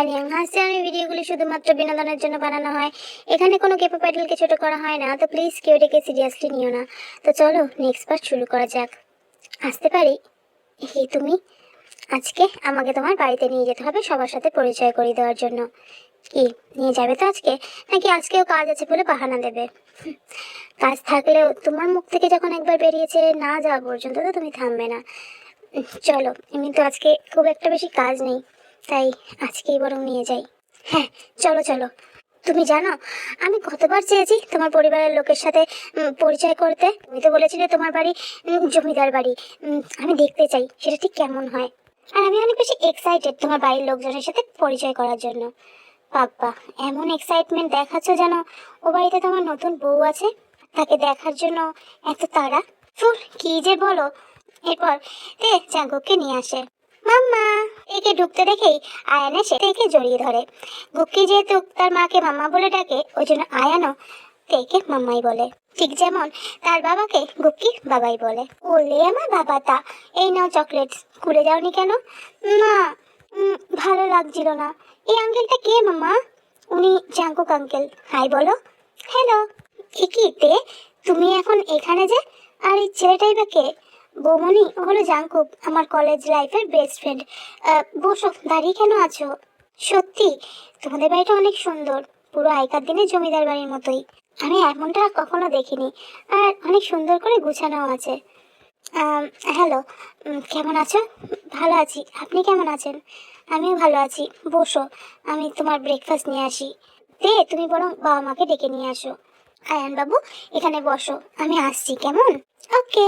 আর young ভিডিওগুলি শুধুমাত্র বিনোদনের জন্য বানানো হয়। এখানে কোনো কেপো প্যাডেলকে ছোট করা হয় না। তো প্লিজ কেউ এটাকে সিরিয়াসলি নিও না। তো চলো নেক্সট পার্ট শুরু করা যাক। আসতে পারি? হে তুমি? আজকে আমাকে তোমার বাড়িতে নিয়ে যেতে হবে সবার সাথে পরিচয় করিয়ে দেওয়ার জন্য। কি, নিয়ে যাবে তো আজকে? নাকি আজকেও কাজ আছে বলে বাহানা দেবে? কাজ থাকলেও তোমার মুখ থেকে যখন একবার বেরিয়েছে না যাওয়া পর্যন্ত তো তুমি থামবে না। চলো, এমনি তো আজকে খুব একটা বেশি কাজ নেই। তাই আজকেই বরং নিয়ে যাই। হ্যাঁ চলো চলো। তুমি জানো, আমি কতবার চেয়েছি তোমার পরিবারের লোকের সাথে পরিচয় করতে। তুমি তো বলেছিলে তোমার বাড়ি জমিদার বাড়ি। আমি দেখতে চাই সেটা ঠিক কেমন হয়। আর আমি অনেক বেশি এক্সাইটেড তোমার বাড়ির লোকজনের সাথে পরিচয় করার জন্য। বাবা এমন এক্সাইটমেন্ট দেখাচ্ছ যেন ও বাড়িতে তোমার নতুন বউ আছে। তাকে দেখার জন্য এত তাড়া। কি যে বলো। এরপর তে জাঙ্গুককে নিয়ে আসে। মাম্মা, একে ঢুকতে দেখেই আয়ান এসে তেকে জড়িয়ে ধরে। গুক্কি যেহেতু তার মাকে মাম্মা বলে ডাকে, ওই জন্য আয়ানও তেকে মাম্মাই বলে। ঠিক যেমন তার বাবাকে গুক্কি বাবাই বলে। ওলে আমার বাবাটা এই নাও চকলেট স্কুলে যাওনি কেন? না ভালো লাগছিল না। এই আঙ্কেলটা কে মামা উনি জাঙ্কুক আঙ্কেল। হাই বলো। হ্যালো কি তে? তুমি এখন এখানে যে? আর এই ছেলেটাই বা কে? বৌমনি হলো জাঙ্কুক, আমার কলেজ লাইফের বেস্ট ফ্রেন্ড বসো, দাঁড়িয়ে কেন আছো? সত্যি, তোমাদের বাড়িটা অনেক সুন্দর। পুরো আগেকার দিনে জমিদার বাড়ির মতোই। আমি এমনটা কখনো দেখিনি। আর অনেক সুন্দর করে গুছানো আছে। হ্যালো কেমন আছো? ভালো আছি। আপনি কেমন আছেন? আমিও ভালো আছি। বসো, আমি তোমার ব্রেকফাস্ট নিয়ে আসি। দে, তুমি বরং বাবা মাকে ডেকে নিয়ে আসো। আয়ান বাবু, এখানে বসো, আমি আসছি, কেমন? ওকে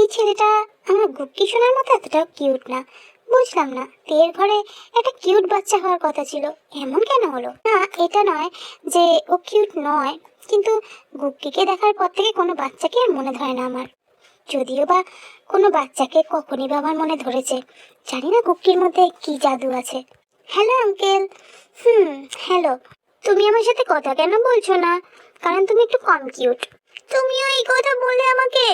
এই ছেলেটা আমার গুপ্কি শোনার মতো এতটাও কিউট না। বুঝলাম না তের ঘরে একটা কিউট বাচ্চা হওয়ার কথা ছিল। এমন কেন হলো? না, এটা নয় যে ও কিউট নয়, কিন্তু গুপ্কিকে দেখার পর থেকে কোনো বাচ্চাকে আর মনে ধরে না আমার। যদিও বা কোনো বাচ্চাকে কখনই বা আমার মনে ধরেছে, জানি না কুকির মধ্যে কি জাদু আছে। Hello, uncle. হুম, হ্যালো। তুমি আমার সাথে কথা কেন বলছো না? কারণ তুমি একটু কম কিউট তুমিও এই কথা বলে আমাকে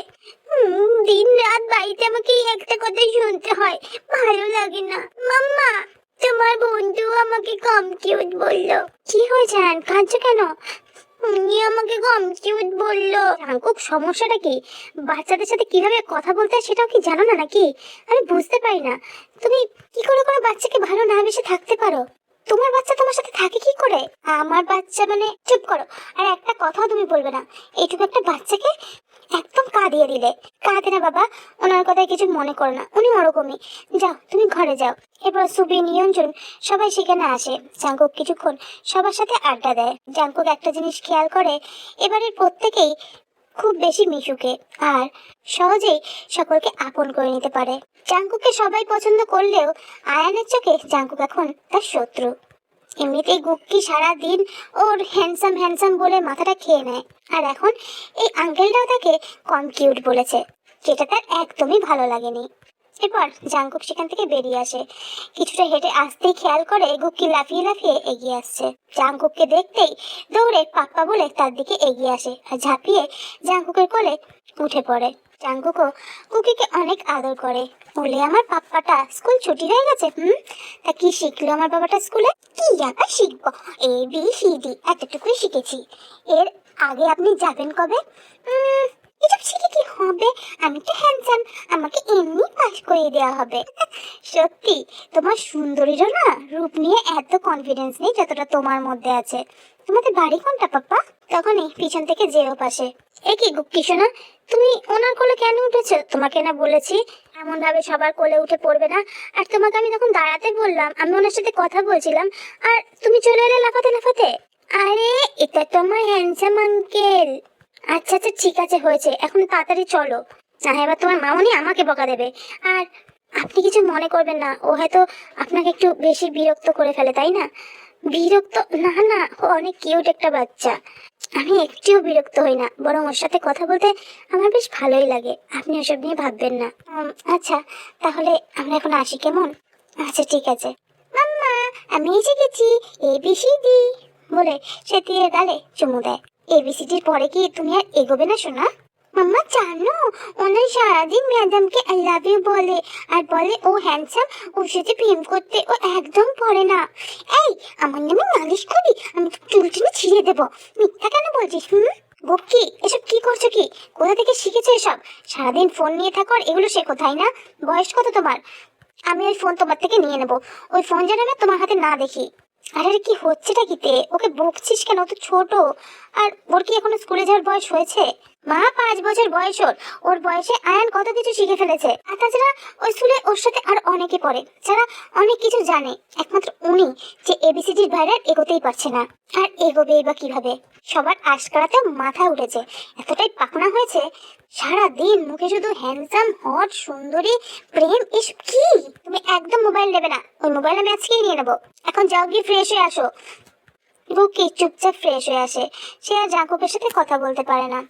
দিন রাত বাড়িতে আমাকে একটা কথাই শুনতে হয়, ভালো লাগে না। মাম্মা, তোমার বন্ধু আমাকে কম কিউট বলল। কি হয়েছে আন কাঁদছো কেন? উনি আমাকে কম কিউট বলল। জাঙ্কুক সমস্যাটা কি? বাচ্চাদের সাথে কীভাবে কথা বলতে হয় সেটাও কি জানো না নাকি? আমি বুঝতে পারি না। তুমি কি করে কোনো বাচ্চাকে ভালো না বেশি থাকতে পারো? তোমার বাচ্চা তোমার সাথে থাকে কি করে? আমার বাচ্চা মানে চুপ করো। আর একটা কথাও তুমি বলবে না। এইটুকু একটা বাচ্চাকে একদম কাঁদিয়ে দিলে। কাঁদে না বাবা, ওনার কথায় কিছু মনে করো না। উনি ওরকমই। যাও, তুমি ঘরে যাও। এরপর সুবি, নিয়ঞ্জন সবাই সেখানে আসে। জাঙ্কুক কিছুক্ষণ সবার সাথে আড্ডা দেয়। জাঙ্কুক একটা জিনিস খেয়াল করে, এবারের প্রত্যেকেই খুব বেশি মিশুকে আর সহজেই সকলকে আপন করে নিতে পারে। জাঙ্কুকে সবাই পছন্দ করলেও আয়ানের চোখে জাঙ্কুক এখন তার শত্রু। এমনিতেই গুক্কি সারা দিন ওর হ্যান্ডসাম হ্যান্ডসাম বলে মাথাটা খেয়ে নেয়। আর এখন এই আঙ্কেলটাও তাকে কম কিউট বলেছে, যেটা তার একদমই ভালো লাগেনি। এরপর জাঙ্কুক সেখান থেকে বেরিয়ে আসে। কিছুটা হেঁটে আসতেই খেয়াল করে গুক্কি লাফিয়ে লাফিয়ে এগিয়ে আসছে। জাঙ্কুককে দেখতেই দৌড়ে পাপ্পা বলে তার দিকে এগিয়ে আসে আর ঝাঁপিয়ে জাঙ্কুকের কোলে উঠে পড়ে। জাঙ্কুকও কুকিকে অনেক আদর করে। বলে, আমার পাপ্পাটা স্কুল ছুটি হয়ে গেছে, হুম? তা কি শিখলো আমার বাবাটা স্কুলে? কি আবার শিখব? এ, বি, সি, ডি, এতটুকুই শিখেছি। এর আগে আপনি যাবেন কবে? এসব শিখে কি হবে? আমি তো হ্যান্ডসাম আমাকে এমনি পাস করিয়ে দেওয়া হবে। সত্যি, তোমার সুন্দরীরও না রূপ নিয়ে এত কনফিডেন্স নেই যতটা তোমার মধ্যে আছে। তোমাদের বাড়ি কোনটা, পাপ্পা? তখনই পিছন থেকে যেও পাশে। এ কি গুপ্তি শোনা তুমি ওনার কোলে কেন উঠেছো? তোমাকে না বলেছি এমন ভাবে সবার কোলে উঠে পড়বে না। আর তোমাকে আমি তখন দাঁড়াতে বললাম, আমি ওনার সাথে কথা বলছিলাম, আর তুমি চলে এলে লাফাতে লাফাতে? আরে, এটা তো আমার হ্যান্ডসাম আঙ্কেল আচ্ছা আচ্ছা ঠিক আছে, হয়েছে। এখন তাড়াতাড়ি চলো। না এবার তোমার মামনি আমাকে বকা দেবে। আর আপনি কিছু মনে করবেন না, ও হয়তো আপনাকে একটু বেশি বিরক্ত করে ফেলে, তাই না? বিরক্ত, না না, ও অনেক কিউট একটা বাচ্চা। আমি একটুও বিরক্ত হই না, বরং ওর সাথে কথা বলতে আমার বেশ ভালোই লাগে। আপনি ওসব নিয়ে ভাববেন না। আচ্ছা তাহলে আমরা এখন আসি কেমন? আচ্ছা ঠিক আছে। মাম্মা, আমি এসে গেছি। এবিসিডি বলে সে দিয়ে গালে চুমু দেয়। এবিসিডির পরে কি তুমি আর এগোবে না শোনা মাম্মা, জানো, ওনার সারাদিন ম্যাডামকে আই লাভ ইউ বলে, আর বলে ও হ্যান্ডসাম ওর সাথে প্রেম করতে ও একদম পারে না। এই, আমার নামে নালিশ করি আমি তো ছিঁড়ে দেবো। মিথ্যা কেন বলছিস, হুম? বকি এসব কি করছ কি? কোথা থেকে শিখেছো এসব? সারাদিন ফোন নিয়ে থাকো আর এগুলো শেখো, তাই না? বয়স কত তোমার? আমি ওই ফোন তোমার থেকে নিয়ে নেব। ওই ফোন যেন আমি তোমার হাতে না দেখি। আরে কি হচ্ছেটা কিতে? ওকে বকছিস কেন? তো ছোট। আর ওর কি এখনও স্কুলে যাওয়ার বয়স হয়েছে? মা পাঁচ বছর বয়স ওর। ওর বয়সে আয়ান কত কিছু শিখে ফেলেছে। আর তাছাড়া ওই স্কুলে ওর সাথে আর অনেকে পড়ে, যারা অনেক কিছু জানে। একমাত্র উনি যে এবিসিডির বাইরে এগোতেই পারছে না। আর এগোবে বা কীভাবে? সবার আশকারাতে মাথায় উঠেছে। এতটাই পাকনা হয়েছে, সারা দিন মুখে শুধু হ্যান্ডসাম হট সুন্দরী, প্রেম এসব কি? তুমি একদম মোবাইল নেবে না। ওই মোবাইল আমি আজকেই নিয়ে নেব। এখন যাও গিয়ে ফ্রেশ হয়ে আসো। বুকি চুপচাপ ফ্রেশ হয়ে আসে। সে আর জাঙ্কুকের সাথে কথা বলতে পারে না।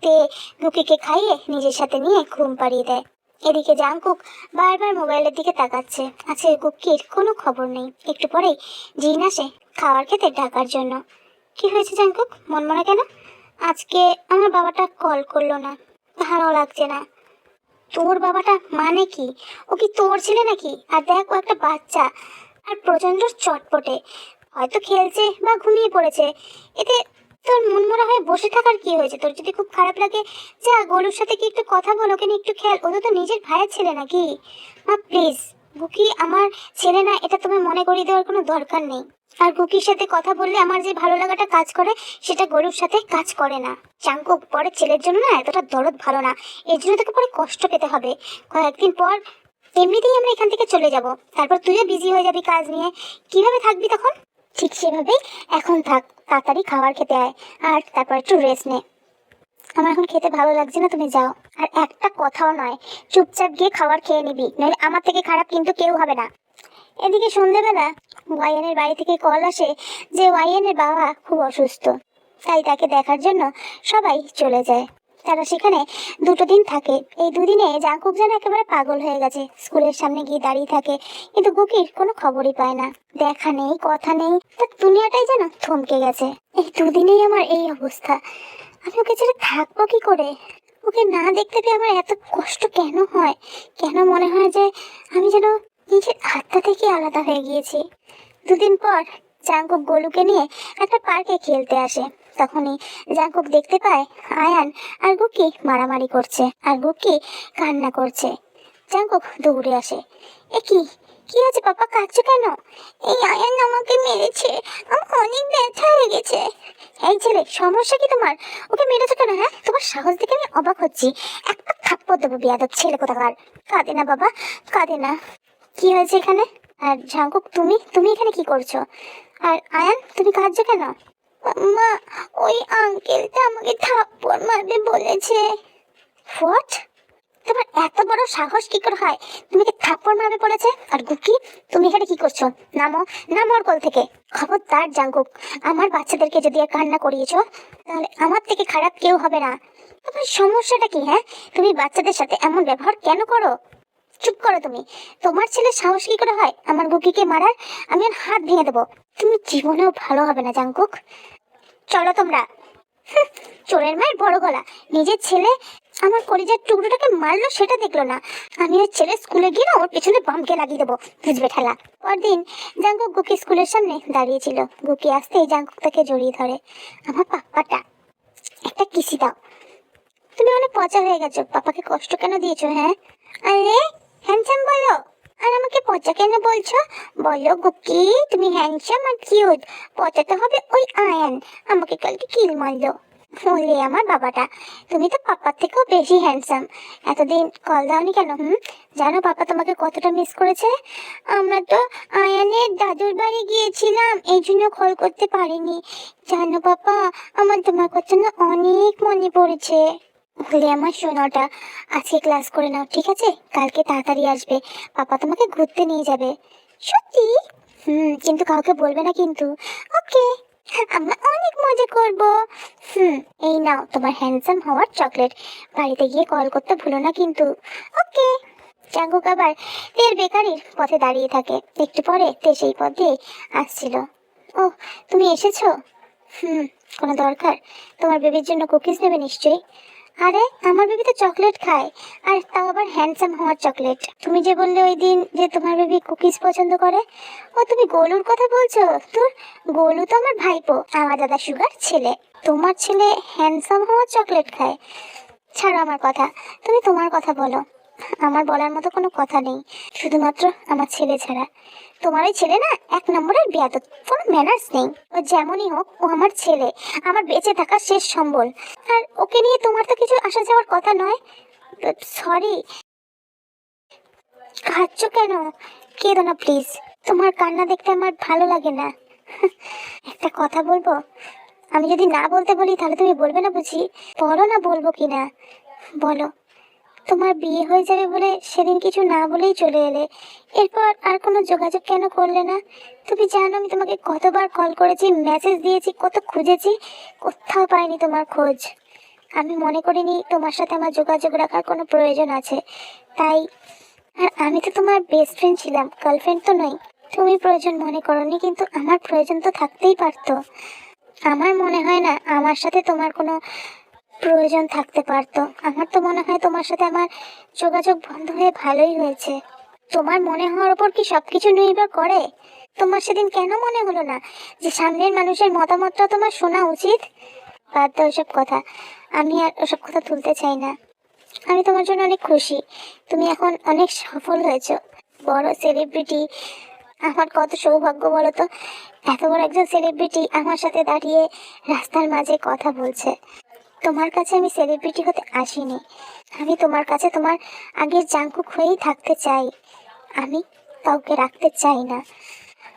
তে বুকিকে খাইয়ে নিজের সাথে নিয়ে ঘুম পাড়িয়ে দেয়। এদিকে জাঙ্কুক বারবার মোবাইলের দিকে তাকাচ্ছে। আছে কুকির কোনো খবর নেই। একটু পরেই জিন আসে খাওয়ার খেতে ডাকার জন্য। কি হয়েছে জাঙ্কুক মন মরা কেন? আজকে আমার বাবাটা কল করল না। ভালো লাগছে না। তোর বাবাটা মানে কি? ও কি তোর ছেলে নাকি? আর দেখ, ও একটা বাচ্চা। আর প্রচণ্ড চটপটে। হয়তো খেলছে বা ঘুমিয়ে পড়েছে। এতে তোর মন মনমরা হয়ে বসে থাকার কি হয়েছে? তোর যদি খুব খারাপ লাগে, যা গলুর সাথে কি একটু কথা বল, ওকে একটু খেয়াল। ও তো নিজের ভাইয়ের ছেলে নাকি? মা প্লিজ বুকি আমার ছেলে না, এটা তুমি মনে করিয়ে দেওয়ার কোনো দরকার নেই। আর বুকির সাথে কথা বললে আমার যে ভালো লাগাটা কাজ করে, সেটা গরুর সাথে কাজ করে না। চাঙ্কুক পরে ছেলের জন্য না এতটা দরদ ভালো না। এর জন্য তোকে পরে কষ্ট পেতে হবে। কয়েকদিন পর এমনিতেই আমরা এখান থেকে চলে যাব। তারপর তুইও বিজি হয়ে যাবি কাজ নিয়ে। কীভাবে থাকবি তখন? ঠিক সেভাবেই এখন থাক। তাড়াতাড়ি খাবার খেতে আয়, আর তারপর একটু রেস্ট নে। আমার এখন খেতে ভালো লাগছে না, তুমি যাও। আর একটা কথাও নয়, চুপচাপ গিয়ে খাবার খেয়ে নিবি নাহলে আমার থেকে খারাপ কিন্তু কেউ হবে না। এদিকে সন্ধেবেলা ওয়াইয়ানের বাড়ি থেকে কল আসে যে ওয়াইয়ানের বাবা খুব অসুস্থ, তাই তাকে দেখার জন্য সবাই চলে যায়। তারা সেখানে দুটো দিন থাকে। এই দুদিনে জাঙ্কুক যেন একেবারে পাগল হয়ে গেছে। স্কুলের সামনে গিয়ে দাঁড়িয়ে থাকে, কিন্তু গুকির কোনো খবরই পায় না। দেখা নেই, কথা নেই তার দুনিয়াটাই যেন থমকে গেছে। এই দুদিনেই আমার এই অবস্থা। আমি ওকে ছেড়ে থাকব কি করে? ওকে না দেখতে পেয়ে আমার এত কষ্ট কেন হয়? কেন মনে হয় যে আমি যেন নিজের আত্মা থেকে আলাদা হয়ে গিয়েছি? দুদিন পর জাঙ্কুক গোলুকে নিয়ে একটা পার্কে খেলতে আসে। তখনই জাঙ্কুক দেখতে পায় আয়ান আর গুকি মারামারি করছে আর গুকি কান্না করছে। জাঙ্কুক দৌড়ে আসে। এ কি? কি আছে পাপা? কাঁদছো কেন? এই আয়ান আমাকে মেরেছে। আমার অনেক ব্যথা লেগেছে। এই ছেলে, সমস্যা কি তোমার? ওকে মেরেছো কেন হ্যাঁ? তোমার সাহস দেখে আমি অবাক হচ্ছি। একটা থাপ্পড় দেবো বিয়াদব ছেলে কোথাকার। কাঁদে না বাবা, কাঁদে না। কি হয়েছে এখানে? আর ঝাঙ্কুক তুমি তুমি এখানে কি করছ? আর আয়ান, তুমি কাঁদছো কেন? মা, ওই আঙ্কেলটা আমাকে থাপ্পড় মারবে বলেছে। হোয়াট তোমার এত বড় সাহস কি করে হয়? তুমি কি থাপ্পড় মারবে বলেছে? আর গুকি, তুমি এখানে কি করছ? নামো নামো ওর কোল থেকে। খবরদার জাঙ্কুক, আমার বাচ্চাদেরকে যদি আর কান্না করিয়েছো, তাহলে আমার থেকে খারাপ কেউ হবে না। তোমার সমস্যাটা কি হ্যাঁ? তুমি বাচ্চাদের সাথে এমন ব্যবহার কেন করো? চুপ করো তুমি। তোমার ছেলে সাহস কি করে হয়? আমার গুকিকে মারার? আমি আর হাত ভেঙে দেবো। তুমি জীবনেও ভালো হবে না জাঙ্কুক। চলো তোমরা। চোরের মায়ের বড় গলা। নিজের ছেলে আমার কলিজার টুকরোটাকে মারলো, সেটা দেখল না। আমি ওর ছেলে স্কুলে গিয়ে না ওর পেছনে বামকে লাগিয়ে দেবো বুঝবে ঠেলা। পরদিন জাঙ্কুক গুকি স্কুলের সামনে দাঁড়িয়েছিল। গুকি আসতেই জাঙ্কুক তাকে জড়িয়ে ধরে। আমার পাপ্পাটা, একটা কিসি দাও। তুমি অনেক পচা হয়ে গেছো। পাপাকে কষ্ট কেন দিয়েছ হ্যাঁ? আরে হ্যান্ডসাম বলো। আর আমাকে পচা কেন বলছো? বলো গুকি তুমি হ্যান্ডসাম আর কিউট পচাতে হবে ওই আয়ান আমাকে কালকে কিল মারলো। বলে আমার বাবাটা। তুমি তো পাপার থেকেও বেশি হ্যান্ডসাম এতদিন কল দাওনি কেন, হুম? জানো পাপা তোমাকে কতটা মিস করেছে? আমরা তো আয়ানের দাদুর বাড়ি গিয়েছিলাম, এই জন্য কল করতে পারিনি। জানো পাপা, আমার তোমার কথা অনেক মনে পড়েছে। আমার শোনাটা আজকে ক্লাস করে নাও, ঠিক আছে? কালকে তাড়াতাড়ি আসবে। পাপা তোমাকে ঘুরতে নিয়ে যাবে। সত্যি? হুম, কিন্তু কাউকে বলবে না কিন্তু। ওকে, আমরা অনেক মজা করব। হুম, এই নাও, তোমার হ্যান্ডসাম হওয়ার চকলেট বাড়িতে গিয়ে কল করতে ভুলো না কিন্তু। ওকে চাঙ্গুক আবার তের বেকারির পথে দাঁড়িয়ে থাকে। একটু পরে তে সেই পথ দিয়ে আসছিল। ও তুমি এসেছ? হুম, কোনো দরকার? তোমার বেবির জন্য কুকিজ নেবে নিশ্চয়ই? আরে, আমার বেবি তো চকলেট খায়। আর তাও আবার হ্যান্ডসাম হওয়ার চকলেট তুমি যে বললে ওই দিন যে তোমার বেবি কুকিজ পছন্দ করে, ও তুমি গোলুর কথা বলছো? তোর গোলু তো আমার ভাইপো, আমার দাদা সুগার ছেলে। তোমার ছেলে হ্যান্ডসাম হওয়ার চকলেট খায়। ছাড়ো আমার কথা, তুমি তোমার কথা বলো। আমার বলার মতো কোনো কথা নেই। শুধুমাত্র আমার ছেলে ছাড়া। তোমার ওই ছেলে না এক নম্বরের বিয়াদ কোনো ম্যানার্স নেই। ও যেমনই হোক, ও আমার ছেলে, আমার বেঁচে থাকার শেষ সম্বল। আর ওকে নিয়ে তোমার তো কিছু আসা যাওয়ার কথা নয়। সরি খাচ্ছ কেন? কেঁদো না প্লিজ তোমার কান্না দেখতে আমার ভালো লাগে না। একটা কথা বলব? আমি যদি না বলতে বলি, তাহলে তুমি বলবে না বুঝি? বলো না বলব কি না বলো। তোমার বিয়ে হয়ে যাবে বলে সেদিন কিছু না বলেই চলে এলে। এরপর আর কোনো যোগাযোগ কেন করলে না? তুমি জানো আমি তোমাকে কতবার কল করেছি মেসেজ দিয়েছি, কত খুঁজেছি, কোথাও পাইনি তোমার খোঁজ। আমি মনে করিনি তোমার সাথে আমার যোগাযোগ রাখার কোনো প্রয়োজন আছে। তাই আর আমি তো তোমার বেস্ট ফ্রেন্ড ছিলাম গার্লফ্রেন্ড তো নই। তুমি প্রয়োজন মনে করনি, কিন্তু আমার প্রয়োজন তো থাকতেই পারতো। আমার মনে হয় না আমার সাথে তোমার কোনো প্রয়োজন থাকতে পারতো। আমার তো মনে হয় তোমার সাথে আমার যোগাযোগ বন্ধ হয়ে ভালোই হয়েছে। তোমার মনে হওয়ার ওপর কি সবকিছু নির্ভর করে? তোমার সেদিন কেন মনে হলো না যে সামনের মানুষের মতামতটা তোমার শোনা উচিত? বাদ দাও ওসব কথা। আমি আর ওসব কথা তুলতে চাই না। আমি তোমার জন্য অনেক খুশি। তুমি এখন অনেক সফল হয়েছো। বড় সেলিব্রিটি আমার কত সৌভাগ্য বলো তো এত বড় একজন সেলিব্রিটি আমার সাথে দাঁড়িয়ে রাস্তার মাঝে কথা বলছে। তোমার কাছে আমি সেলিব্রিটি হতে আসিনি। আমি তোমার কাছে তোমার আগের জাঙ্কুক হয়েই থাকতে চাই। আমি কাউকে রাখতে চাই না।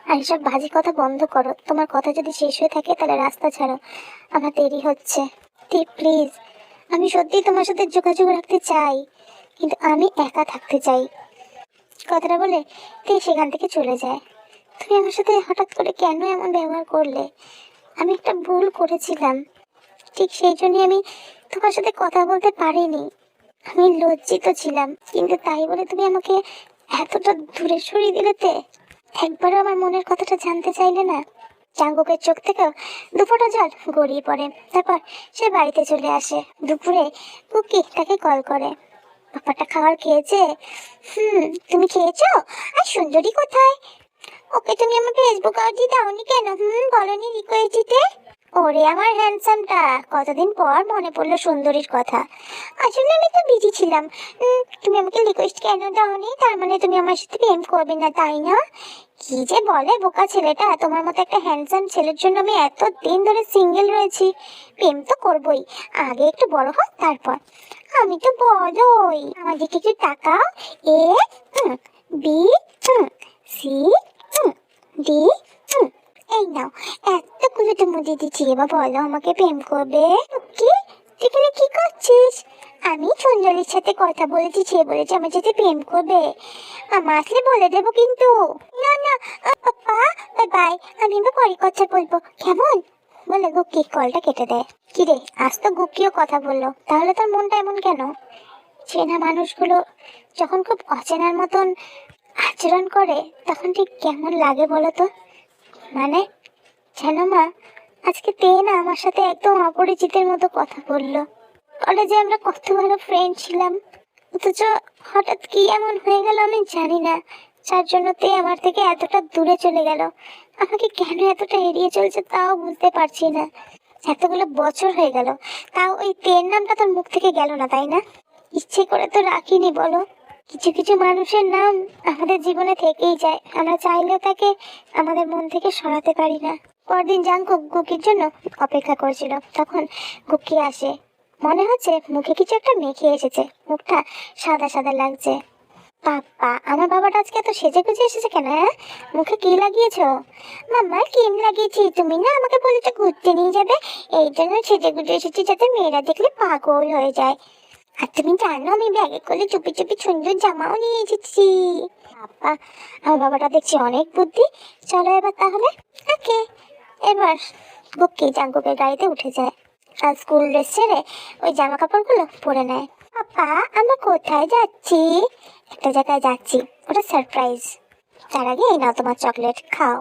আর এসব বাজে কথা বন্ধ করো। তোমার কথা যদি শেষ হয়ে থাকে, তাহলে রাস্তা ছাড়ো। আমার দেরি হচ্ছে। তি প্লিজ আমি সত্যিই তোমার সাথে যোগাযোগ রাখতে চাই। কিন্তু আমি একা থাকতে চাই। কথাটা বলে তে সেখান থেকে চলে যায়। তুমি আমার সাথে হঠাৎ করে কেন এমন ব্যবহার করলে? আমি একটা ভুল করেছিলাম। ঠিক সেই জন্যই আমি তোমার সাথে কথা বলতে পারিনি। আমি লজ্জিত ছিলাম, কিন্তু তাই বলে তুমি আমাকে এতটা দূরে সরিয়ে দিলে তে? একবারও আমার মনের কথাটা জানতে চাইলে না? চাঙ্গুকের চোখ থেকেও দুফোটা জল গড়িয়ে পড়ে। তারপর সে বাড়িতে চলে আসে। দুপুরে কুকি তাকে কল করে। ব্যাপারটা খাবার খেয়েছে হুম, তুমি খেয়েছো? আর সুন্দরী কোথায়? ওকে তুমি আমার ফেসবুক আইডি দাওনি কেন? হুম, বলনি রিকোয়েস্ট দিতে? ওরে আমার হ্যান্ডসামটা কতদিন পর মনে পড়ল সুন্দরীর কথা। আসলে আমি তো বিজি ছিলাম। তুমি আমাকে রিকোয়েস্ট কেন দাওনি? তার মানে তুমি আমার সাথে প্রেম করবে না, তাই না? কি যে বলে বোকা ছেলেটা। তোমার মতো একটা হ্যান্ডসাম ছেলের জন্য আমি এত দিন ধরে সিঙ্গেল রয়েছি। প্রেম তো করবই। আগে একটু বড় হোক তারপর। আমি তো বড়ই। আমার দিকে একটু তাকাও। এ বি সি ডি এই নাও, এতগুলো তো মুদি দিচ্ছি এবার বলো আমাকে প্রেম করবে? কি? এখানে কি করছিস? আমি সুন্দরীর সাথে কথা বলেছি, সে বলেছে আমার সাথে প্রেম করবে। আমার আসলে বলে দেবো কিন্তু। না না পাপা, বাই বাই, আমি এবার পরে কথা বলব। কেমন? বলে গুক্কি কলটা কেটে দেয়। কিরে আজ তো গুক্কিও কথা বলল, তাহলে তোর মনটা এমন কেন? চেনা মানুষগুলো যখন খুব অচেনার মতন আচরণ করে, তখন ঠিক কেমন লাগে বলো তো? মানে জানো মা, আজকে তে না আমার সাথে একদম অপরিচিতের মতো কথা বলল। কলেজে আমরা কত ভালো ফ্রেন্ড ছিলাম, অথচ হঠাৎ কি এমন হয়ে গেল আমি জানি না। যার জন্য তে আমার থেকে এতটা দূরে চলে গেল। আমাকে কেন এতটা এড়িয়ে চলছে তাও বুঝতে পারছি না। এতগুলো বছর হয়ে গেল, তাও ওই তের নামটা তোর মুখ থেকে গেল না, তাই না? ইচ্ছে করে তো রাখিনি, বলো। কিছু কিছু মানুষের নাম আমাদের জীবনে থেকেই যায়। আমরা চাইলেও তাকে আমাদের মন থেকে সরাতে পারি না। পরদিন জাঙ্কুক গুকির জন্য অপেক্ষা করছিল। তখন গুকি আসে। মনে হচ্ছে মুখে কিছু একটা মেখে এসেছে। মুখটা সাদা সাদা লাগছে। পাপ্পা, আমার বাবাটা আজকে এত সেজে গুজে এসেছে কেন হ্যাঁ? মুখে কি লাগিয়েছো? মাম্মা, ক্রিম লাগিয়েছি। তুমি না আমাকে বলেছ ঘুরতে নিয়ে যাবে। এই জন্য সেজে গুজে এসেছি যাতে মেয়েরা দেখলে পাগল হয়ে যায়। আর তুমি জানো আমি ব্যাগে করে চুপি চুপি সুন্দর জামাও নিয়ে এসেছি। বাবা আমার বাবাটা দেখছি অনেক বুদ্ধি। চলো এবার তাহলে। ওকে, এবার বুকি জাঙ্কুকের গাড়িতে উঠে যায়। আর স্কুল ড্রেস ছেড়ে ওই জামা কাপড়গুলো পরে নেয়। পাপা আমরা কোথায় যাচ্ছি? একটা জায়গায় যাচ্ছি। ওটা সারপ্রাইজ তার আগে এই নাও তোমার চকলেট খাও।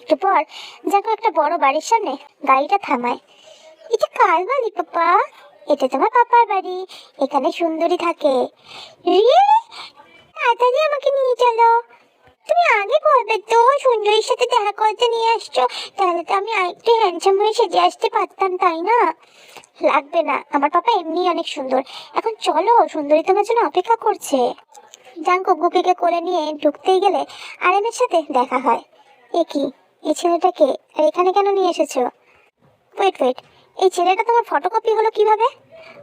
একটু পর জাঙ্কু একটা বড় বাড়ির সামনে গাড়িটা থামায়। এটা কার বাড়ি পাপা। এটা তোমার পাপার বাড়ি। এখানে সুন্দরী থাকে। তাড়াতাড়ি আমাকে নিয়ে চলো। তুমি আগে বলবে তো, সুন্দরীর সাথে দেখা করতে নিয়ে আসছো। তাহলে তো আমি আরেকটু হ্যান্ডসাম হয়ে সেজে আসতে পারতাম, তাই না? লাগবে না। আমার পাপা এমনি অনেক সুন্দর। এখন চলো, সুন্দরী তোমার জন্য অপেক্ষা করছে। জাঙ্কু গুপিকে করে নিয়ে ঢুকতেই গেলে আরেমের সাথে দেখা হয়। এ কি? এই ছেলেটাকে? এখানে কেন নিয়ে এসেছ? ওয়েট ওয়েট এই ছেলেটা তোমার ফটোকপি হলো কীভাবে?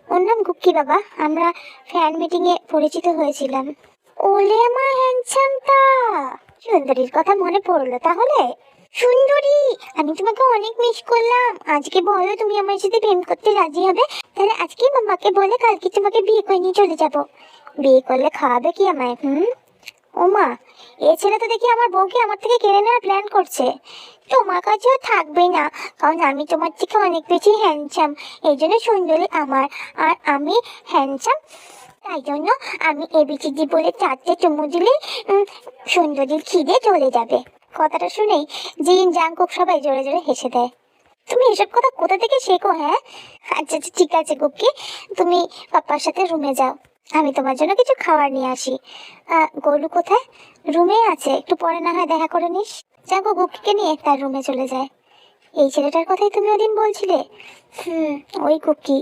ওর নাম গুক্কি বাবা। আমরা ফ্যান মিটিং এ পরিচিত হয়েছিলাম। ওলে আমার হ্যান্ডসামটা সুন্দরীর কথা মনে পড়ল তাহলে? সুন্দরী, আমি তোমাকে অনেক মিস করলাম। আজকে বলো তুমি আমার সাথে প্রেম করতে রাজি হবে? তাহলে আজকে মামাকে বলে কালকে তোমাকে বিয়ে করে নিয়ে চলে যাব। বিয়ে করলে খাওয়াবে কি আমায়, হুম? ওমা, এ ছেলে তো দেখি আমার বউকে আমার থেকে কেড়ে নেওয়ার প্ল্যান করছে। তোমার কাছেও থাকবে না, কারণ আমি তোমার থেকে অনেক বেশি হ্যান্ডসাম এই জন্য সুন্দরী আমার, আর আমি হ্যান্ডসাম তাই জন্য আমি এবিসিডি বলে চারটে চুমু দিলে সুন্দরীর খিদে চলে যাবে। কথাটা শুনেই জিন জাংকুক সবাই জোরে জোরে হেসে দেয়। তুমি এসব কথা কোথা থেকে শেখো হ্যাঁ? আচ্ছা আচ্ছা ঠিক আছে গুপ্কি তুমি পাপার সাথে রুমে যাও। আমি তোমার জন্য কিছু খাবার নিয়ে আসি। গোলু কোথায়? রুমে আছে। একটু পরে না হয় দেখা করে নিস। জাগো গুপ্কিকে নিয়ে, তার রুমে চলে যায়। এই ছেলেটার কথাই তুমি ওদিন বলছিলে? হুম, ওই কুকি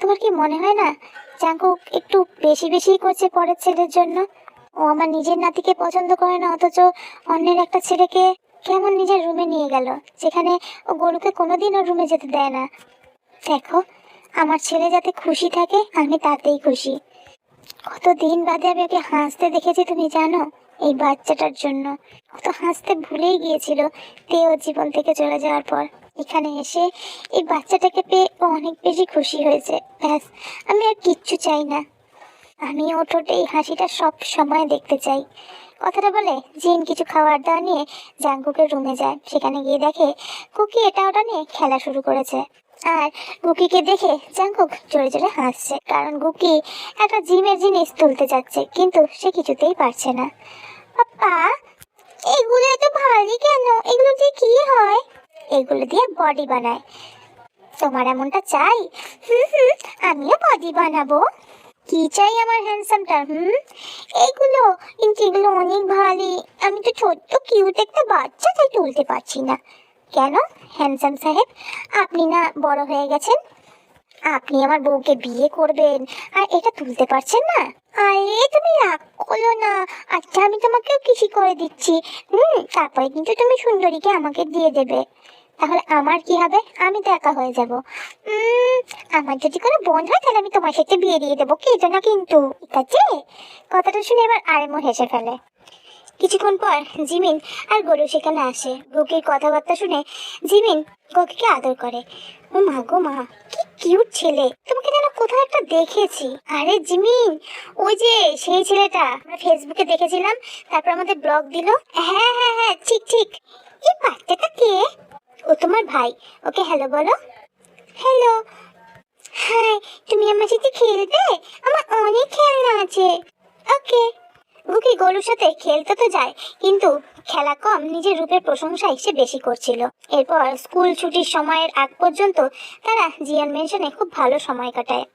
তোমার কি মনে হয় না জাঙ্কুক একটু বেশি বেশি করছে পরের ছেলের জন্য? ও আমার নিজের নাতিকে পছন্দ করে না, অথচ অন্যের একটা ছেলেকে কেমন নিজের রুমে নিয়ে গেল? যেখানে ও গরুকে কোনোদিন ওর রুমে যেতে দেয় না। দেখো, আমার ছেলে যাতে খুশি থাকে, আমি তাতেই খুশি। কত দিন বাদে আমি ওকে হাসতে দেখেছি, তুমি জানো? এই বাচ্চাটার জন্য। ও তো হাসতে ভুলেই গিয়েছিল তেও জীবন থেকে চলে যাওয়ার পর। এখানে এসে এই বাচ্চাটাকে পেয়ে ও অনেক বেশি খুশি হয়েছে। ব্যাস, আমি আর কিচ্ছু চাই না। আমি ঠোঁটে এই হাসিটা সব সময় দেখতে চাই। কথাটা বলে জিন কিছু খাবার দাওয়া নিয়ে জাঙ্কুকের রুমে যায়। সেখানে গিয়ে দেখে কুকি এটা ওটা নিয়ে খেলা শুরু করেছে। আর গুকিকে দেখে জাঙ্কুক জোরে জোরে হাসছে, কারণ গুকি একটা জিমের জিনিস তুলতে যাচ্ছে, কিন্তু সে কিছুতেই পারছে না। পাপা এগুলো এত ভারী কেন? এগুলো দিয়ে কি হয়? এগুলো দিয়ে বডি বানায়। তোমার এমনটা চাই? হুম হুম, আমিও বডি বানাবো। কি চাই আমার হ্যান্ডসামটা হুম? এগুলো কিন্তু এগুলো অনেক ভারী। আমি তো ছোট্ট কিউট একটা বাচ্চা তাই তুলতে পারছি না। কেন হ্যান্ডসাম সাহেব? আপনি না বড় হয়ে গেছেন। আপনি আমার বউকে বিয়ে করবেন, আর এটা তুলতে পারছেন না। আরে, তুমি রাগ করো না। আচ্ছা আমি তোমাকেও কৃষি করে দিচ্ছি। হুম, তারপরে কিন্তু তুমি সুন্দরীকে আমাকে দিয়ে দেবে। তাহলে আমার কি হবে? আমি তো একা হয়ে যাব। আমার যদি কোনো বোন হয়, তাহলে আমি তোমার সাথে বিয়ে দিয়ে দেবো। কেটো না কিন্তু, ঠিক আছে? কথাটা শুনে এবার আরেমো হেসে ফেলে। কিছুক্ষণ পর জিমিন আর গরু সেখানে আসে। গুকির কথাবার্তা শুনে জিমিন গকিকে আদর করে। ও মা গো মা, কি কিউট ছেলে। তোমাকে যেন কোথাও একটা দেখেছি। আরে জিমিন, ওই যে সেই ছেলেটা, আমরা ফেসবুকে দেখেছিলাম, তারপর আমাদের ব্লগ দিল। হ্যাঁ হ্যাঁ হ্যাঁ ঠিক ঠিক। এই বাচ্চাটা কে? ও তোমার ভাই। ওকে হ্যালো বলো। হ্যালো হাই তুমি আমার সাথে খেলবে? আমার অনেক খেলনা আছে। ওকে গরুর সাথে খেলতে তো যায়, কিন্তু খেলা কম নিজের রূপের প্রশংসাই সে বেশি করছিল। এরপর স্কুল ছুটির সময়ের আগ পর্যন্ত তারা জিয়ান মেনশনে খুব ভালো সময় কাটায়।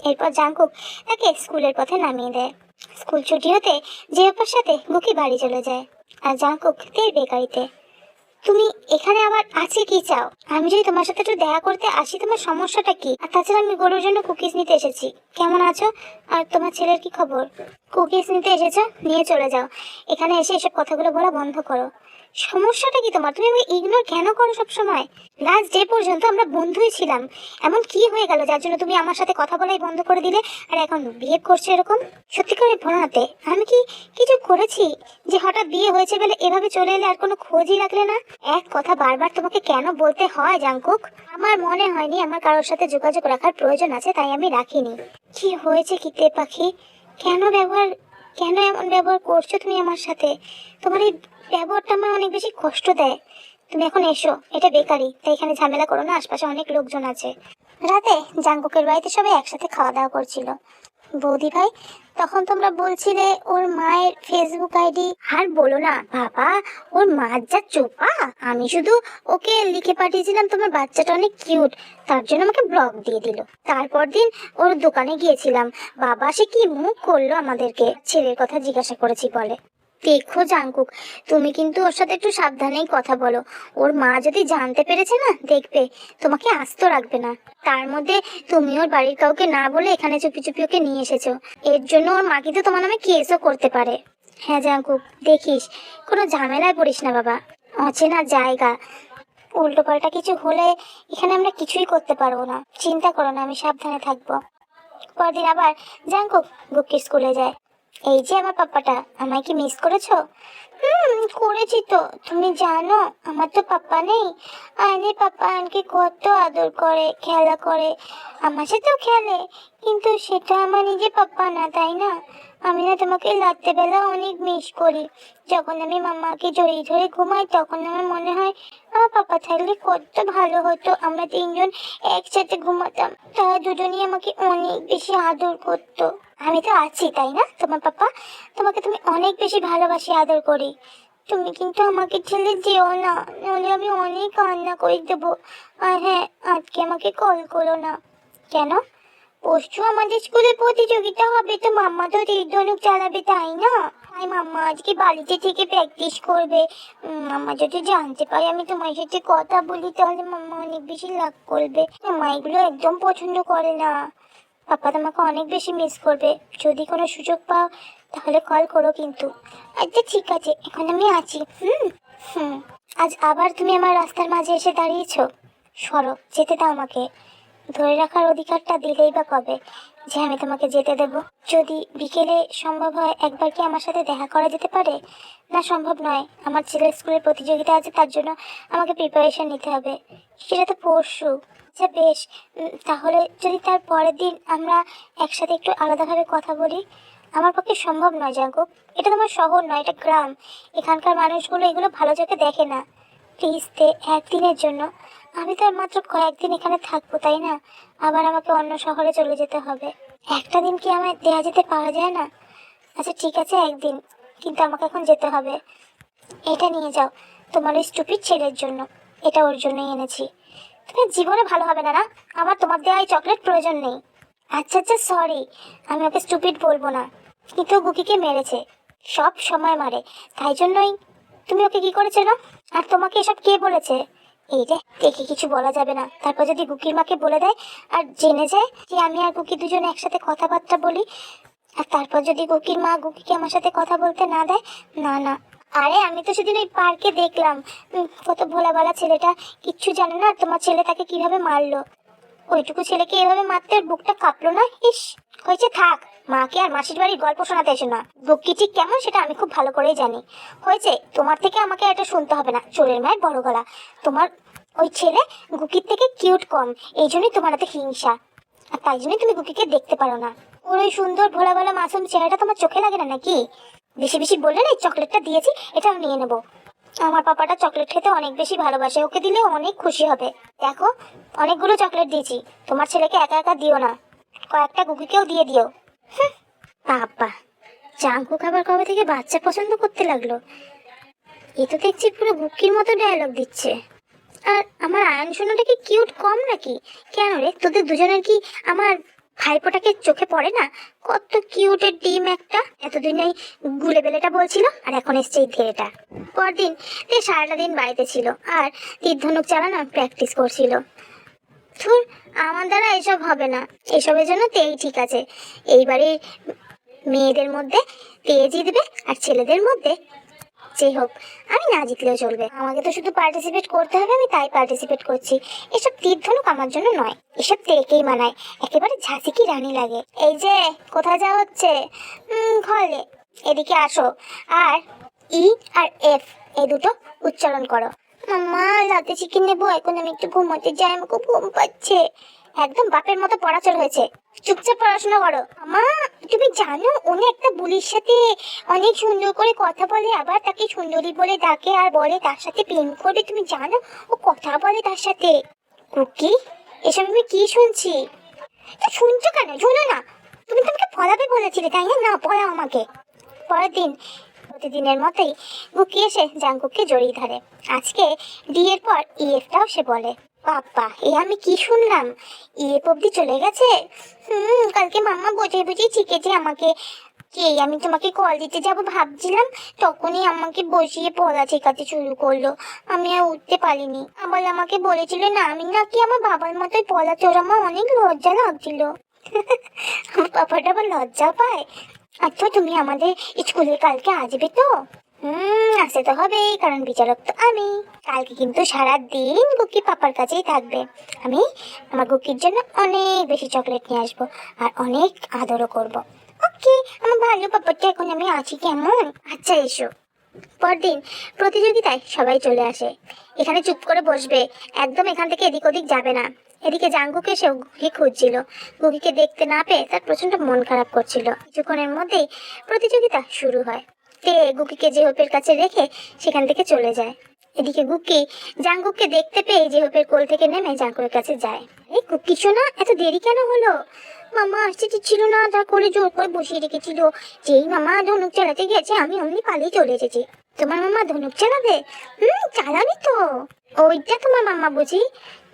এরপর জাঙ্কুক তাকে স্কুলের পথে নামিয়ে দেয়। স্কুল ছুটি হতে জিয়াপার সাথে বুকি বাড়ি চলে যায়, আর জাঙ্কুক তের বেকারিতে। তুমি এখানে আবার আছে কি চাও? আমি যদি তোমার সাথে একটু দেখা করতে আসি, তোমার সমস্যাটা কি? আর তাছাড়া আমি গরুর জন্য কুকিজ নিতে এসেছি। কেমন আছো? আর তোমার ছেলের কি খবর? কুকিজ নিতে এসেছ? নিয়ে চলে যাও। এখানে এসে এসব কথাগুলো বলা বন্ধ করো। সমস্যাটা কি তোমার? তুমি আমাকে ইগনোর কেন করো সব সময় লাস্ট ডে পর্যন্ত আমরা বন্ধুই ছিলাম। এমন কি হয়ে গেল যার জন্য তুমি আমার সাথে কথা বলাই বন্ধ করে দিলে? আর এখন বিহেভ করছ এরকম? সত্যি করে ভোলাতে আমি কি কিছু করেছি যে হঠাৎ বিয়ে হয়েছে বলে এভাবে চলে এলে আর কোনো খোঁজই রাখলে না? এক কথা বারবার তোমাকে কেন বলতে হয় জাঙ্কুক আমার মনে হয়নি আমার কারোর সাথে যোগাযোগ রাখার প্রয়োজন আছে, তাই আমি রাখিনি। কি হয়েছে কি তে পাখি? কেন ব্যবহার, কেন এমন ব্যবহার করছ তুমি আমার সাথে? তোমার এই ব্যবহারটা আমার অনেক বেশি কষ্ট দেয়। তুমি এখন এসো, এটা বেকারি, তাই এখানে ঝামেলা করো না, আশপাশে অনেক লোকজন আছে। রাতে জাঙ্কুকের বাড়িতে সবাই একসাথে খাওয়া দাওয়া করছিল। বৌদি ভাই, তখন তোমরা বলছিলে ওর মায়ের ফেসবুক আইডি। আর বলো না, বাবা, ওর মার যা চোপা, আমি শুধু ওকে লিখে পাঠিয়েছিলাম তোমার বাচ্চাটা অনেক কিউট, তার জন্য আমাকে ব্লগ দিয়ে দিল। তারপর দিন ওর দোকানে গিয়েছিলাম। বাবা সে কি মুখ করল আমাদেরকে, ছেলের কথা জিজ্ঞাসা করেছি বলে। দেখো জাঙ্কুক, তুমি কিন্তু ওর সাথে একটু সাবধানেই কথা বলো। ওর মা যদি জানতে পেরেছে না, দেখবে, তোমাকে আস্ত রাখবে না। তার মধ্যে তুমি ওর বাড়ির কাউকে না বলে এখানে চুপি চুপি ওকে নিয়ে এসেছ। এর জন্য ওর মা কিন্তু তোমার নামে কেসও করতে পারে। হ্যাঁ জাঙ্কুক, দেখিস, কোনো ঝামেলায় পড়িস না বাবা। অচেনা জায়গা। উল্টো পাল্টা কিছু হলে এখানে আমরা কিছুই করতে পারব না। চিন্তা করো না, আমি সাবধানে থাকব। পরদিন আবার জাঙ্কুক গুক্কি স্কুলে যায়। এই যে আমার পাপ্পাটা, আমায় কি মিস করেছ? হুম, করেছি তো। তুমি জানো, আমার তো পাপ্পা নেই। আয়নের পাপ্পা আনকে কত আদর করে, খেলা করে। আমার সাথেও খেলে, কিন্তু সেটা আমার নিজে পাপ্পা না, তাই না? আমি না তোমাকে রাত্রেবেলা অনেক মিস করি। যখন আমি মামাকে জড়িয়ে ধরে ঘুমাই, তখন আমার মনে হয় আমার পাপা থাকলে কত ভালো হতো আমরা তিনজন একসাথে ঘুমাতাম। তারা দুজনই আমাকে অনেক বেশি আদর করতো। আমি তো আছি, তাই না? তোমার পাপা, তোমাকে তুমি অনেক বেশি ভালোবাসি, আদর করি। তুমি কিন্তু আমাকে ছেলে যেও না নাহলে আমি অনেক কান্না করে দেবো। আর হ্যাঁ আজকে আমাকে কল করো না। কেন? পরশু আমাদের স্কুলে প্রতিযোগিতা হবে তো মাম্মা তো তীর ধনুক চালাবে, তাই না? তাই মাম্মা আজকে বাড়িতে থেকে প্র্যাকটিস করবে। মাম্মা যদি জানতে পারে আমি তোমার সাথে কথা বলি, তাহলে মাম্মা অনেক বেশি লাভ করবে। মাম্মা এগুলো একদম পছন্দ করে না। পাপা তোমাকে অনেক বেশি মিস করবে। যদি কোনো সুযোগ পাও, তাহলে কল করো কিন্তু। আচ্ছা ঠিক আছে, এখন আমি আছি। হুম? হুম। আজ আবার তুমি আমার রাস্তার মাঝে এসে দাঁড়িয়েছো? সরো, যেতে দাও আমাকে। ধরে রাখার অধিকারটা দিলেই বা কবে যে আমি তোমাকে যেতে দেব। যদি বিকেলে সম্ভব হয় একবার কি আমার সাথে দেখা করা যেতে পারে? না, সম্ভব নয়। আমার ছেলের স্কুলের প্রতিযোগিতা আছে, তার জন্য আমাকে প্রিপারেশন নিতে হবে। সেটা তো পরশু। আচ্ছা বেশ। তাহলে যদি তার পরের দিন আমরা একসাথে একটু আলাদাভাবে কথা বলি? আমার পক্ষে সম্ভব নয় জাঙ্কুক এটা তোমার শহর নয়, এটা গ্রাম। এখানকার মানুষগুলো এগুলো ভালো চোখে দেখে না। প্লিজ তে একদিনের জন্য আমি তো মাত্র কয়েকদিন এখানে থাকব, তাই না? আবার আমাকে অন্য শহরে চলে যেতে হবে। একটা দিন কি আমায় দেয়া যেতে পারা যায় না? আচ্ছা ঠিক আছে, একদিন। কিন্তু আমাকে এখন যেতে হবে। এটা নিয়ে যাও, তোমার ওই স্টুপিড ছেলের জন্য। এটা ওর জন্যই এনেছি। তোমার জীবনে ভালো হবে না না? আমার তোমার দেওয়া এই চকলেট প্রয়োজন নেই। আচ্ছা আচ্ছা সরি আমি ওকে স্টুপিড বলব না। কিন্তু গুকিকে মেরেছে। সব সময় মারে। তাই জন্যই। তুমি ওকে কি করেছ, না? আর তোমাকে এসব কে বলেছে? এই রে, দেখে কিছু বলা যাবে না। তারপর যদি গুকির মাকে বলে দেয় আর জেনে যায় যে আমি আর গুকি দুজনে একসাথে কথাবার্তা বলি, আর তারপর যদি গুকির মা গুকিকে আমার সাথে কথা বলতে না দেয়, না না। আরে, আমি তো সেদিন ওই পার্কে দেখলাম। কত ভোলাবালা ছেলেটা, কিচ্ছু জানে না তোমার ছেলে তাকে কীভাবে মারলো। ওইটুকু ছেলেকে এভাবে মারতে ওর বুকটা কাঁপলো না? ইস, হয়েছে, থাক। মাকে আর মাসির বাড়ির গল্প শোনাতে এসো না। গুক্কি ঠিক কেমন সেটা আমি খুব ভালো করেই জানি। হয়েছে, তোমার থেকে আমাকে এটা শুনতে হবে না, চোরের মায়ের বড় গলা। তোমার ওই ছেলে গুকির থেকে কিউট কম, এই জন্যই তোমার হাতে হিংসা। আর তাই জন্যই তুমি গুকিকে দেখতে পারো না। ওর ওই সুন্দর ভোলা ভোলা মাসুম চেহারাটা তোমার চোখে লাগে না নাকি? বেশি বেশি বললে না এই চকলেটটা দিয়েছি, এটাও নিয়ে নেব। আমার পাপাটা চকলেট খেতে অনেক বেশি ভালোবাসে, ওকে দিলে অনেক খুশি হবে। দেখো, অনেকগুলো চকলেট দিয়েছি, তোমার ছেলেকে একা একা দিও না। কয়েকটা গুকিকেও দিয়ে দিও। বাবা, জাঙ্কু খাবার কবে থেকে বাচ্চা পছন্দ করতে লাগল? এ তো দেখছি পুরো গুকির মতো ডায়লগ দিচ্ছে। আর আমার আয়ন শোনাটা কি কিউট কম নাকি? কেন রে, তোদের দুজনের কি আমার ভাইপোটাকে চোখে পড়ে না? কত কিউটের ডিম একটা। এতদিন এই গুলে বেলেটা বলছিল আর এখন এসছে এই ধেয়েটা পরদিন তে সারাটা দিন বাড়িতে ছিল আর তীর ধনুক চালানো প্র্যাকটিস করছিল। ধুর, আমার দ্বারা এসব হবে না। এসবের জন্য তেই ঠিক আছে। এইবারে মেয়েদের মধ্যে তেয়ে জিতবে আর ছেলেদের মধ্যে যেই হোক, আমি না জিতলেও চলবে। আমাকে তো শুধু পার্টিসিপেট করতে হবে, আমি তাই পার্টিসিপেট করছি। এসব তীর ধনুক আমার জন্য নয়, এসব তেকেই মানায়। একেবারে ঝাঁসি কি রানী লাগে। এই যে, কোথায় যাওয়া হচ্ছে? ঘরে। এদিকে আসো। আর ই আর এফ, এই দুটো উচ্চারণ করো। মাম্মা রাতে চিকেন নেব, এখন আমি একটু ঘুমোতে যাই, আমাকে খুব ঘুম পাচ্ছে। একদম বাপের মতো পড়াচল হয়েছে। চুপচাপ পড়াশোনা করো। মা, তুমি জানো, উনি একটা বুলির সাথে অনেক সুন্দর করে কথা বলে, আবার তাকে সুন্দরী বলে ডাকে আর বলে তার সাথে প্রেম করবে। তুমি জানো, ও কথা বলে তার সাথে। কুকি, এসব আমি কি শুনছি? তা শুনছো কেন? শোনো না। তুমি তো আমাকে পড়াবে বলেছিলে, তাই না? না পড়াও আমাকে। পরের দিন প্রতিদিনের মতোই গুকি এসে জাঙ্কুককে জড়িয়ে ধরে। আজকে ডি এর পর ইএফটাও সে বলে, বাপ্পা, এ আমি কি শুনলাম? ইএফ অব্দি চলে গেছে? হুম, কালকে মাম্মা বুঝে বুঝে শিখেছে আমাকে, কে, আমি তোমাকে কল দিতে যাব ভাবছিলাম, তখনই আমাকে বসিয়ে পড়া শেখাতে শুরু করল। আমি আর উঠতে পারিনি। আবার আমাকে বলেছিল, না, আমি নাকি আমার বাবার মতোই পড়া তোর আমার অনেক লজ্জা লাগছিল। আমার পাপাটা আবার লজ্জা পায়? আচ্ছা তুমি আমাদের স্কুলে কালকে আসবে তো? হুম, আসতে তো হবেই, কারণ বিচারক তো আমি। কালকে কিন্তু সারা দিন গুকি পাপার কাছেই থাকবে। আমি আমার গুকির জন্য অনেক বেশি চকলেট নিয়ে আসব আর অনেক আদরও করব। ওকে, আমার ভালো পাপাটা, এখন আমি আছি কেমন? আচ্ছা এসো। পরদিন প্রতিযোগিতায় সবাই চলে আসে। এখানে চুপ করে বসবে। একদম এখান থেকে এদিক ওদিক যাবে না। এদিকে জাঙ্গুকে সেও গুকি খুঁজছিল। গুকিকে দেখতে না পেয়ে তার প্রচণ্ড মন খারাপ করছিল। কিছুক্ষণের মধ্যেই প্রতিযোগিতা শুরু হয়। তে গুকিকে জেহপের কাছে রেখে সেখান থেকে চলে যায়। এদিকে গুকি জাঙ্গুককে দেখতে পেয়ে জেহপের কোল থেকে নেমে জাঙ্গুকের কাছে যায়। এই গুকি শোনা, এত দেরি কেন হলো? মামা আসতে ছিল না, তার কোলে জোর করে বসিয়ে রেখেছিল। যেই মামা ধনুক চালাতে গেছে, আমি অমনি পালিয়ে চলে এসেছি। তোমার মামা ধনুক চালাবে? হুম চালাবি তো। ওইটা তোমার মামা বুঝি?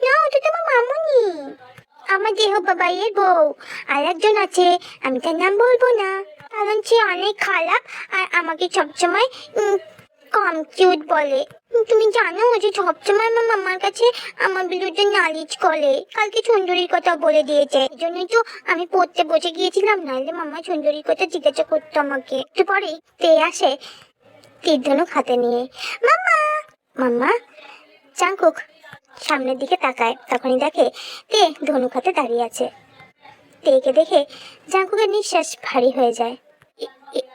না, ওটা তোমার মামুনি। আমার দেহ বাবাইয়ের বউ। আর একজন আছে, আমি তার নাম বলব না। কারণ সে অনেক খারাপ আর আমাকে সবসময় কম কিউট বলে। তুমি জানো যে সবসময় আমার মামার কাছে আমার বিরুদ্ধে নালিশ করে। কালকে সুন্দরীর কথা বলে দিয়েছে। এই জন্যই তো আমি পড়তে বসে গিয়েছিলাম, নাহলে মামা সুন্দরীর কথা জিজ্ঞাসা করতো আমাকে। একটু পরেই তে আসে, তীর ধনুক হাতে নিয়ে। মামা! মাম্মা চাঙ্কুক সামনের দিকে তাকায়। তখনই দেখে তে ধনুক হাতে দাঁড়িয়ে আছে। তেকে দেখে জাঙ্কুকের নিঃশ্বাস ভারী হয়ে যায়।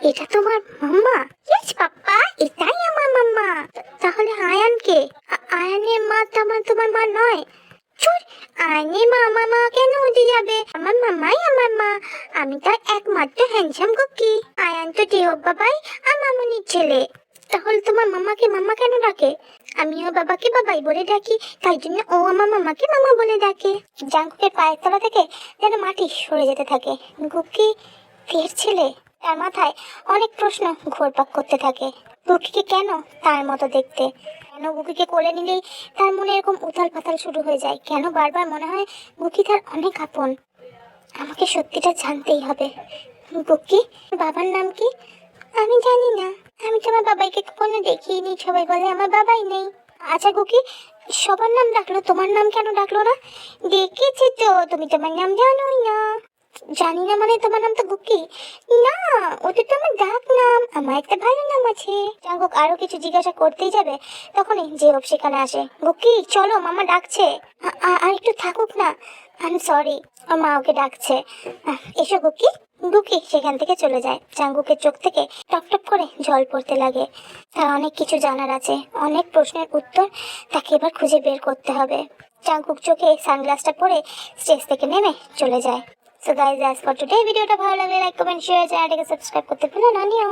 এটা তোমার মাম্মা? ইয়েস, পাপ্পা, এটাই আমার মাম্মা। তাহলে আয়ানকে? আয়ানের মা তো আমার, তোমার মা নয়। চুর, আয়ানের মা আমার মা কেন হতে যাবে? আমার মামাই আমার মা। আমি তার একমাত্র হ্যান্ডসাম কুকি। আয়ান তো টিহ বাবাই আর মামুনির ছেলে। তাহলে তোমার মামাকে মামা কেন ডাকে? আমিও বাবাকে বাবাই বলে ডাকি। তাই জন্য ও আমার মামাকে মামা বলে ডাকে। জাঙ্কুকের পায়ের তলা থেকে যেন মাটি সরে যেতে থাকে। গুকি ফের ছেলে, তার মাথায় অনেক প্রশ্ন ঘোরপাক করতে থাকে। গুকিকে কেন তার মতো দেখতে? কেন গুকিকে কোলে নিলেই তার মনে এরকম উথাল পাতাল শুরু হয়ে যায়? কেন বারবার মনে হয় গুকি তার অনেক আপন? আমাকে সত্যিটা জানতেই হবে। গুকি বাবার নাম কি? আমি জানি না। আমি তোমার বাবাইকে কখনো দেখিনি সবাই বলে আমার বাবাই নেই। আচ্ছা গুকি সবার নাম ডাকলো, তোমার নাম কেন ডাকলো না? দেখেছি তো, তুমি তোমার নাম জানোই না। জানি না মানে তোমার নাম তো গুকি না, ওটা তো আমার ডাক নাম, আমার একটা ভালো নাম আছে। জাঙ্গুক আরও কিছু জিজ্ঞাসা করতেই যাবে, তখনই জেহব সেখানে আসে। গুকি চলো, মামা ডাকছে। আর একটু থাকুক না। আই এম সরি আমার মা ওকে ডাকছে। এসো গুকি গুকি সেখান থেকে চলে যায়। চাঙ্গুকের চোখ থেকে টপ টপ করে জল পড়তে লাগে। তার অনেক কিছু জানার আছে। অনেক প্রশ্নের উত্তর তাকে এবার খুঁজে বের করতে হবে। চাঙ্গুক চোখে সানগ্লাসটা পরে স্টেজ থেকে নেমে চলে যায়। So guys as for today ভিডিওটা ভালো লাগলে লাইক কমেন্ট শেয়ার চ্যানেলটাকে সাবস্ক্রাইব করতে ভুলো না নিও